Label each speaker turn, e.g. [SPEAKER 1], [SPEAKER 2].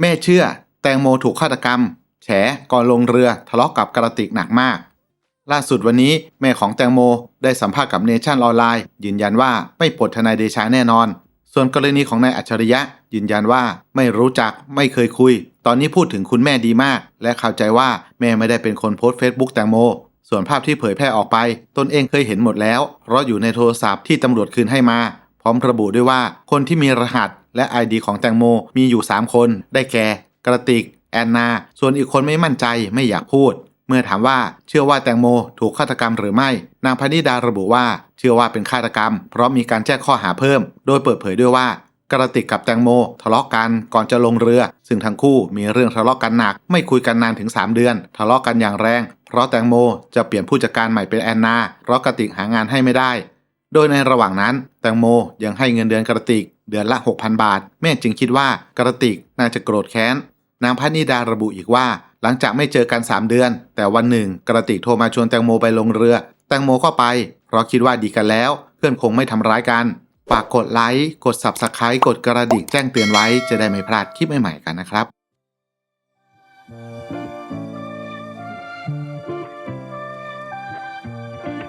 [SPEAKER 1] แม่เชื่อ แตงโมถูกฆาตกรรม แฉก่อนลงเรือทะเลาะกับกระติกหนักมาก ล่าสุดวันนี้แม่ของแตงโมได้สัมภาษณ์กับเนชั่นออนไลน์ยืนยันว่าไม่ปลดทนายเดชาแน่นอน ส่วนกรณีของนายอัจฉริยะ ยืนยันว่าไม่รู้จักไม่เคยคุย ตอนนี้พูดถึงคุณแม่ดีมาก และเข้าใจว่าแม่ไม่ได้เป็นคนโพสต์เฟซบุ๊กแตงโมส่วนภาพที่เผยแพร่ออกไป ตนเองเคยเห็นหมดแล้ว เพราะอยู่ในโทรศัพท์ที่ตำรวจคืนให้มา พร้อมระบุด้วยว่าคนที่มีรหัสและ ID ของแตงโมมีอยู่ 3 คน ได้แก่กระติก แอนนา ส่วนอีกคนไม่มั่นใจไม่อยากพูด เมื่อถามว่าเชื่อว่าแตงโมถูกฆาตกรรมหรือไม่ นางพนิดาระบุว่า เชื่อว่าเป็นฆาตกรรม เพราะมีการแจ้งข้อหาเพิ่ม โดยเปิดเผยด้วยว่ากระติกกับแตงโมทะเลาะกันก่อนจะลงเรือ ซึ่งทั้งคู่มีเรื่องทะเลาะกันหนัก ไม่คุยกันนานถึง 3 เดือน ทะเลาะกันอย่างแรง เพราะแตงโมจะเปลี่ยนผู้จัดการใหม่เป็นแอนนา เพราะกระติกหางานให้ไม่ได้ โดยในระหว่างนั้น แตงโมยังให้เงินเดือนกระติกเดือนละ 6,000 บาท แม่จึงคิดว่ากระติกน่าจะโกรธแค้น นางพนิดาระบุอีกว่า หลังจากไม่เจอกัน 3 เดือน แต่วันหนึ่ง กระติกโทรมาชวนแตงโมไปลงเรือ แตงโมก็ไป เพราะคิดว่าดีกันแล้ว เพื่อนคงไม่ทำร้ายกันฝากกดไลค์กด Subscribe กดกระดิ่งแจ้งเตือนไว้จะได้ไม่พลาดคลิปใหม่ๆกันนะครับ